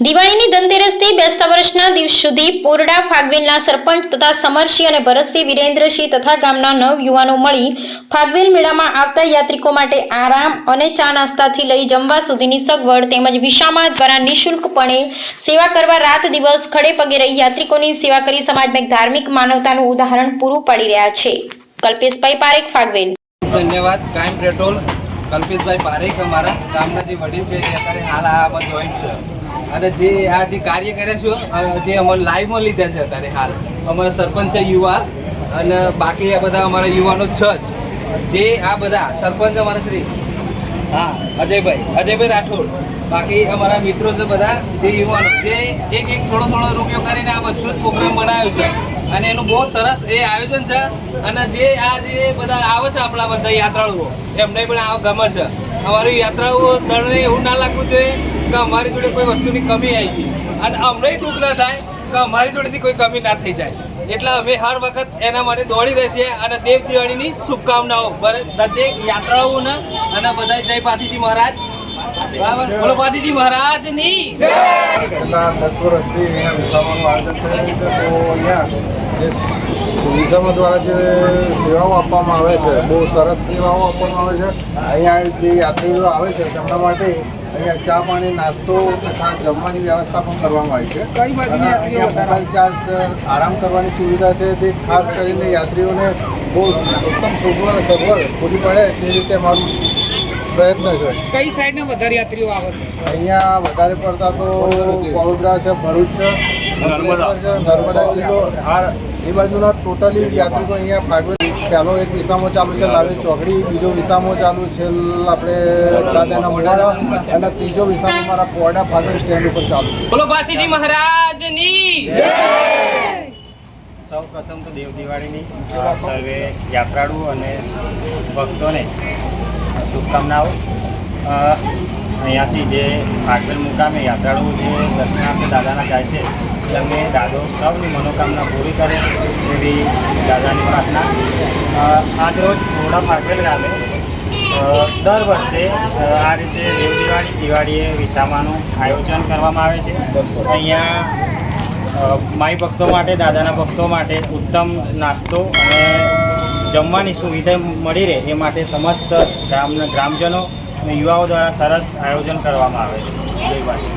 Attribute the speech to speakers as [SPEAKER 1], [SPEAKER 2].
[SPEAKER 1] દિવાળીની ધનતેરસથી બેસતા વર્ષના દિવસ સુધી પોરડા ફાગવેલના સરપંચ તથા સમરસિંહ અને ભરતસિંહ વિરેન્દ્રસિંહ તથા ગામના નવ યુવાનો મળી ફાગવેલ મેળામાં આવતા યાત્રિકો માટે આરામ અને ચા નાસ્તાથી લઈ જમવા સુધીની સગવડ તેમજ વિશામા દ્વારા નિઃશુલ્કપણે સેવા કરવા રાત દિવસ ખડે પગે રહી યાત્રિકોની સેવા કરી સમાજમાં એક ધાર્મિક માનવતાનું ઉદાહરણ પૂરું પાડી રહ્યા છે. કલ્પેશભાઈ પારેખ, ફાગવેલ.
[SPEAKER 2] ધન્યવાદ. કલ્પેશભાઈ પારેખ અમારા ગામના જે વડીલ છે અત્યારે હાલ આમાં જોઈન્ટ છે. અને જે આ જે કાર્ય કરે છે જે અમારે લાઈવમાં લીધા છે અત્યારે હાલ. અમારા સરપંચ છે યુવા અને બાકી આ બધા અમારા યુવાનો જ જે. આ બધા સરપંચ અમારા શ્રી. હા, અજયભાઈ અજયભાઈ રાઠોડ. બાકી અમારા મિત્રો છે બધા, જે યુવાનો, જે એક એક થોડો થોડો રૂપિયો કરીને આ બધું જ પ્રોગ્રામ બનાવ્યો છે. અને એનું બહુ સરસ એ આયોજન છે. અને જે આ જે બધા આવે છે આપણા બધા યાત્રાળુઓ, એમને પણ આ ગમે છે. અમારી યાત્રાળુઓ દળને એવું ના લાગવું જોઈએ કે અમારી જોડે કોઈ વસ્તુની કમી આવી અને અમને દુઃખ ના થાય કે અમારી જોડેથી કોઈ કમી ના થઈ જાય. એટલે અમે હર વખત એના માટે દોડી રહી છીએ અને દેવ દિવાળીની શુભકામનાઓ. દરેક યાત્રાઓના અને બધા જય પાથીજી મહારાજ. બોલો
[SPEAKER 3] છેલ્લા દસ વર્ષથી અહીંયા વિસામાનું આયોજન થઈ રહ્યું છે. તો અહીંયા જે વિસામા દ્વારા જે સેવાઓ આપવામાં આવે છે બહુ સરસ સેવાઓ આપવામાં આવે છે. અહીંયા જે યાત્રીઓ આવે છે તેમના માટે અહીંયા ચા પાણી નાસ્તો તથા જમવાની વ્યવસ્થા પણ કરવામાં આવી છે. અને અહીંયા મોબાઈલ ચાર્જ આરામ કરવાની સુવિધા છે. તે ખાસ કરીને યાત્રીઓને બહુ ઉત્તમ સગવડ સગવડ પૂરી પડે તે રીતે અમારું પ્રયત્ન છે.
[SPEAKER 4] કઈ સાઈડના વધારે યાત્રીઓ આવે છે?
[SPEAKER 3] અહીંયા વધારે પડતા તો વડોદરા છે ભરૂચ છે નર્મદા. જિલ્લો આ એ બાજુના ટોટલી યાત્રિકો અહીંયા ફાગવેલ પહેલો એક વિસામો ચાલુ છે લાવે ચોકડી. બીજો વિસામો ચાલુ છે આપણે દાદાના મુવાડા અને ત્રીજો વિસામો મારા પોડા ફાગવેલ સ્ટેન્ડ ઉપર ચાલુ છે.
[SPEAKER 2] બોલો પાથીજી મહારાજની.
[SPEAKER 5] સૌ પ્રથમ તો દેવ દિવાળીની સર્વે યાત્રાળુ અને ભક્તોને શુભકામનાઓ. અહીંયાથી જે આગળ મુકામે યાત્રાળુઓ જે દર્શનાર્થે દાદાના જાય છે તેમને દાદો સૌની મનોકામના પૂરી કરે એવી દાદાની પ્રાર્થના. અ, આજ રોજ થોડા ફાગવેલ ગામે દર વર્ષે આ રીતે દેવ દિવાળી દિવાળીએ વિસામાનું આયોજન કરવામાં આવે છે. અહીંયા માઈ ભક્તો માટે દાદાના ભક્તો માટે ઉત્તમ નાસ્તો અને જમવાની સુવિધા મળી રહે એ માટે સમસ્ત ગ્રામના ગ્રામજનો અને યુવાઓ દ્વારા સરસ આયોજન કરવામાં આવે છે.